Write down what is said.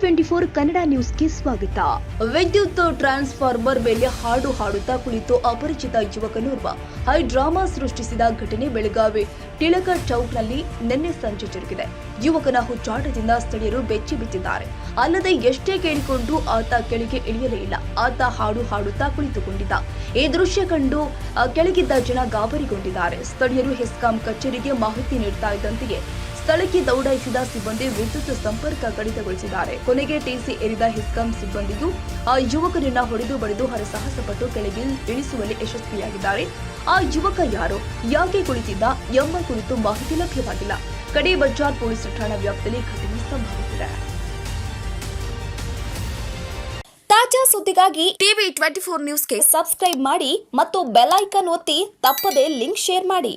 Twenty four Kannada ನ್ಯೂಸ್ಗೆ ಸ್ವಾಗತ. ವಿದ್ಯುತ್ ಟ್ರಾನ್ಸ್ಫಾರ್ಮರ್ ಮೇಲೆ ಹಾಡು ಹಾಡುತ್ತಾ ಕುಳಿತು ಅಪರಿಚಿತ ಯುವಕನೋರ್ವ ಹೈ ಡ್ರಾಮಾ ಸೃಷ್ಟಿಸಿದ ಘಟನೆ ಬೆಳಗಾವಿ. ಟಿಳಕ ಚೌಕ್ನಲ್ಲಿ ನಿನ್ನೆ ಸಂಜೆ ಜರುಗಿದೆ. ಯುವಕನ ಹುಚ್ಚಾಟದಿಂದ ಸ್ಥಳೀಯರು ಬೆಚ್ಚಿ ಬಿದ್ದಿದ್ದಾರೆ. ಅಲ್ಲದೆ ಎಷ್ಟೇ ಕೇಳಿಕೊಂಡು ಆತ ಕೆಳಗೆ ಇಳಿಯಲೇ ಇಲ್ಲ. ಆತ ಹಾಡು ಹಾಡುತ್ತಾ ಕುಳಿತುಕೊಂಡಿದ್ದ. ಈ ದೃಶ್ಯ ಕಂಡು ಕೆಳಗಿದ್ದ ಜನ ಗಾಬರಿಗೊಂಡಿದ್ದಾರೆ. ಸ್ಥಳೀಯರು ಹೆಸ್ಕಾಂ ಕಚೇರಿಗೆ ಮಾಹಿತಿ ನೀಡ್ತಾ ಇದ್ದಂತೆಯೇ ಸ್ಥಳಕ್ಕೆ ದೌಡಾಯಿಸಿದ ಸಿಬ್ಬಂದಿ ವಿದ್ಯುತ್ ಸಂಪರ್ಕ ಕಡಿತಗೊಳಿಸಿದ್ದಾರೆ. ಕೊನೆಗೆ ಟಿಸಿ ಏರಿದ ಹೆಸ್ಕಾಂ ಸಿಬ್ಬಂದಿಯು ಆ ಯುವಕನನ್ನ ಹೊಡೆದು ಬಡಿದು ಹರಸಾಹಸಪಟ್ಟು ಕೆಳಗೆ ಇಳಿಸುವಲ್ಲಿ ಯಶಸ್ವಿಯಾಗಿದ್ದಾರೆ. ಆ ಯುವಕ ಯಾರು? ಯಾಕೆ ಕುಳಿತಿದ್ದ ಎಂಬ ಕುರಿತು ಮಾಹಿತಿ ಲಭ್ಯವಾಗಿಲ್ಲ. ಕಡೆ ಬಜಾರ್ ಪೊಲೀಸ್ ಠಾಣಾ ವ್ಯಾಪ್ತಿಯಲ್ಲಿ ಘಟನೆ ಸಂಭವಿಸಿದೆ. ತಾಜಾ ಸುದ್ದಿಗಾಗಿ ಟಿವಿ ಟ್ವೆಂಟಿ ಫೋರ್ ನ್ಯೂಸ್ಗೆ ಸಬ್ಸ್ಕ್ರೈಬ್ ಮಾಡಿ ಮತ್ತು ಬೆಲ್ ಐಕನ್ ಒತ್ತಿ ತಪ್ಪದೇ ಲಿಂಕ್ ಶೇರ್ ಮಾಡಿ.